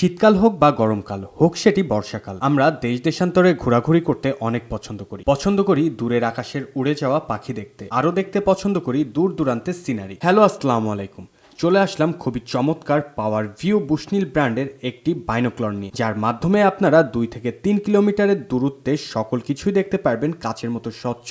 শীতকাল হোক বা গরমকাল, হোক সেটি বর্ষাকাল, আমরা দেশ দেশান্তরে ঘোরাঘুরি করতে অনেক পছন্দ করি। পছন্দ করি দূরের আকাশের উড়ে যাওয়া পাখি দেখতে, আরও দেখতে পছন্দ করি দূর দূরান্তের সিনারি। হ্যালো, আসসালামু আলাইকুম। চলে আসলাম খুবই চমৎকার পাওয়ার ভিউ বুশনীল ব্র্যান্ডের একটি বাইনোক্লর নিয়ে, যার মাধ্যমে আপনারা দুই থেকে তিন কিলোমিটারের দূরত্বে সকল কিছুই দেখতে পারবেন কাচের মতো স্বচ্ছ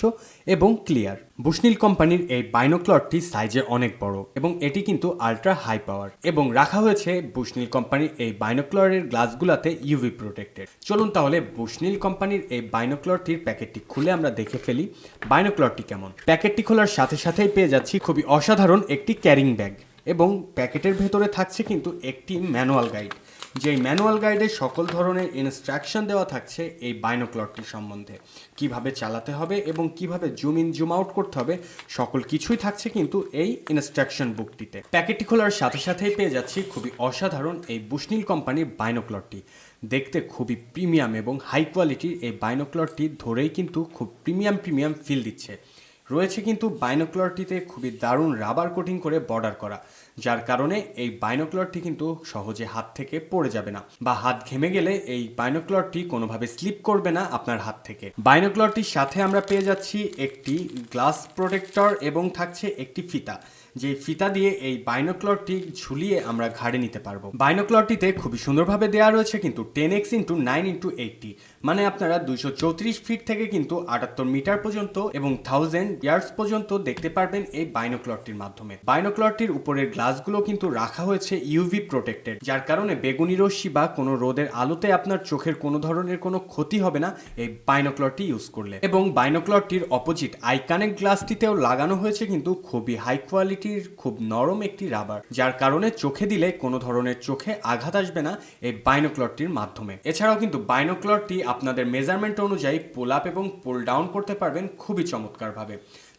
এবং ক্লিয়ার। বুশনীল কোম্পানির এই বাইনোক্লরটি সাইজে অনেক বড় এবং এটি কিন্তু আলট্রা হাই পাওয়ার এবং রাখা হয়েছে বুশনীল কোম্পানির এই বাইনোক্লরের গ্লাসগুলাতে ইউভি প্রোটেক্টেড চলুন তাহলে বুশনীল কোম্পানির এই বাইনোক্লরটির প্যাকেটটি খুলে আমরা দেখে ফেলি। বাইনোক্লরটি কেমন? প্যাকেটটি খোলার সাথে সাথেই পেয়ে যাচ্ছি খুবই অসাধারণ একটি ক্যারিং ব্যাগ। এবং প্যাকেটের ভেতরে থাকছে কিন্তু একটি ম্যানুয়াল গাইড। যেই ম্যানুয়াল গাইডে সকল ধরনের ইনস্ট্রাকশন দেওয়া থাকছে এই বাইনোক্লরটি সম্বন্ধে। কীভাবে চালাতে হবে এবং কীভাবে জুম ইন, জুম আউট করতে হবে, সকল কিছুই থাকছে কিন্তু এই ইনস্ট্রাকশন বুকটিতে। প্যাকেটটি খোলার সাথে সাথেই পেয়ে যাচ্ছি খুবই অসাধারণ এই বুশনীল কোম্পানির বাইনোক্লরটি। দেখতে খুবই প্রিমিয়াম এবং হাই কোয়ালিটির এই বাইনোক্লরটি ধরেই কিন্তু খুব প্রিমিয়াম প্রিমিয়াম ফিল দিচ্ছে। রয়েছে কিন্তু বাইনোক্লরটিতে খুবই দারুণ রাবার কোটিং করে বর্ডার করা, যার কারণে এই বাইনোক্লরটি কিন্তু সহজে হাত থেকে পড়ে যাবে না বা হাত ঘেমে গেলে এই বাইনোক্লরটি কোনোভাবে স্লিপ করবে না আপনার হাত থেকে। বাইনোক্লরটির সাথে আমরা পেয়ে যাচ্ছি একটি গ্লাস প্রোটেক্টর এবং থাকছে একটি ফিতা। যে ফিতা দিয়ে এই বাইনোক্লরটি ঝুলিয়ে আমরা ঘাড়ে নিতে পারব। বাইনোক্লরটিতে খুবই সুন্দরভাবে দেওয়া রয়েছে কিন্তু ten X into nine into eighty মানে আপনারা দুইশো চৌত্রিশ ফিট থেকে কিন্তু আটাত্তর মিটার পর্যন্ত এবং থাউজেন্ড ইয়ার্স পর্যন্ত দেখতে পারবেন এই বাইনোক্লরটির মাধ্যমে। বাইনোক্লরটির উপরের গ্লাসগুলো কিন্তু রাখা হয়েছে ইউভি প্রোটেক্টেড যার কারণে বেগুনি রশ্মি বা কোনো রোদের আলোতে আপনার চোখের কোনো ধরনের কোনো ক্ষতি হবে না এই বাইনোক্লরটি ইউজ করলে। এবং বাইনোক্লরটির অপোজিট আই কানেক্ট গ্লাসটিতেও লাগানো হয়েছে কিন্তু খুবই হাই কোয়ালিটির খুব নরম একটি রাবার, যার কারণে চোখে দিলে কোনো ধরনের চোখে আঘাত আসবে না এই বাইনোক্লরটির মাধ্যমে। এছাড়াও কিন্তু বাইনোক্লরটি আপনাদের মেজারমেন্ট অনুযায়ী পোলাপ এবং পোল ডাউন করতে পারবেন খুবই চমৎকারভাবে।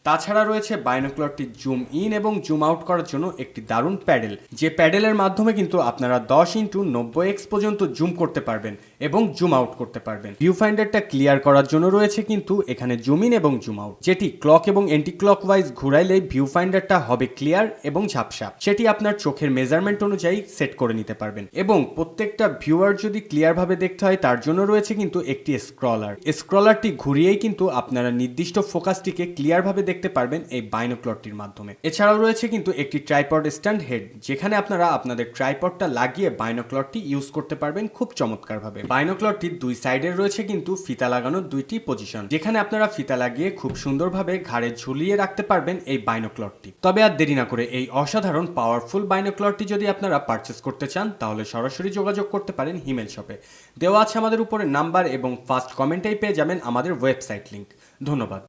তাছাড়া রয়েছে বাইনোক্লরটি জুম ইন এবং জুম আউট করার জন্য একটি দারুণ প্যাডেল। যে প্যাডেলের মাধ্যমে কিন্তু আপনারা দশ ইন্টু নব্বই এক্স পর্যন্ত জুম করতে পারবেন এবং জুম আউট করতে পারবেন। ভিউ ফাইন্ডারটা ক্লিয়ার করার জন্য রয়েছে কিন্তু এখানে জুম ইন এবং জুম আউট, যেটি ক্লক এবং এন্টি ক্লক ওয়াইজ ঘুরাইলে ভিউ ফাইন্ডারটা হবে ক্লিয়ার এবং ঝাপসা। সেটি আপনার চোখের মেজারমেন্ট অনুযায়ী সেট করে নিতে পারবেন এবং প্রত্যেকটা ভিউয়ার যদি ক্লিয়ারভাবে দেখতে হয়, তার জন্য রয়েছে কিন্তু একটি স্ক্রলার স্ক্রলারটি ঘুরিয়েই কিন্তু আপনারা নির্দিষ্ট ফোকাসটিকে ক্লিয়ারভাবে দেখতে পারবেন এই বাইনোক্লরটির মাধ্যমে। এছাড়াও রয়েছে কিন্তু একটি ট্রাইপড স্ট্যান্ড হেড, যেখানে আপনারা আপনাদের ট্রাইপডটা লাগিয়ে বাইনোক্লরটি ইউজ করতে পারবেন খুব চমৎকারভাবে। বাইনোক্লরটির দুই সাইডে রয়েছে কিন্তু ফিতা লাগানোর দুইটি পজিশন, যেখানে আপনারা ফিতা লাগিয়ে খুব সুন্দরভাবে ঘাড়ে ঝুলিয়ে রাখতে পারবেন এই বাইনোক্লরটি। তবে আর দেরি না করে এই অসাধারণ, পাওয়ারফুল বাইনোক্লরটি যদি আপনারা পারচেস করতে চান, তাহলে সরাসরি যোগাযোগ করতে পারেন হিমেল শপে। দেওয়া আছে আমাদের উপরে নাম্বার এবং ফার্স্ট কমেন্টেই পেয়ে যাবেন আমাদের ওয়েবসাইট লিংক। ধন্যবাদ।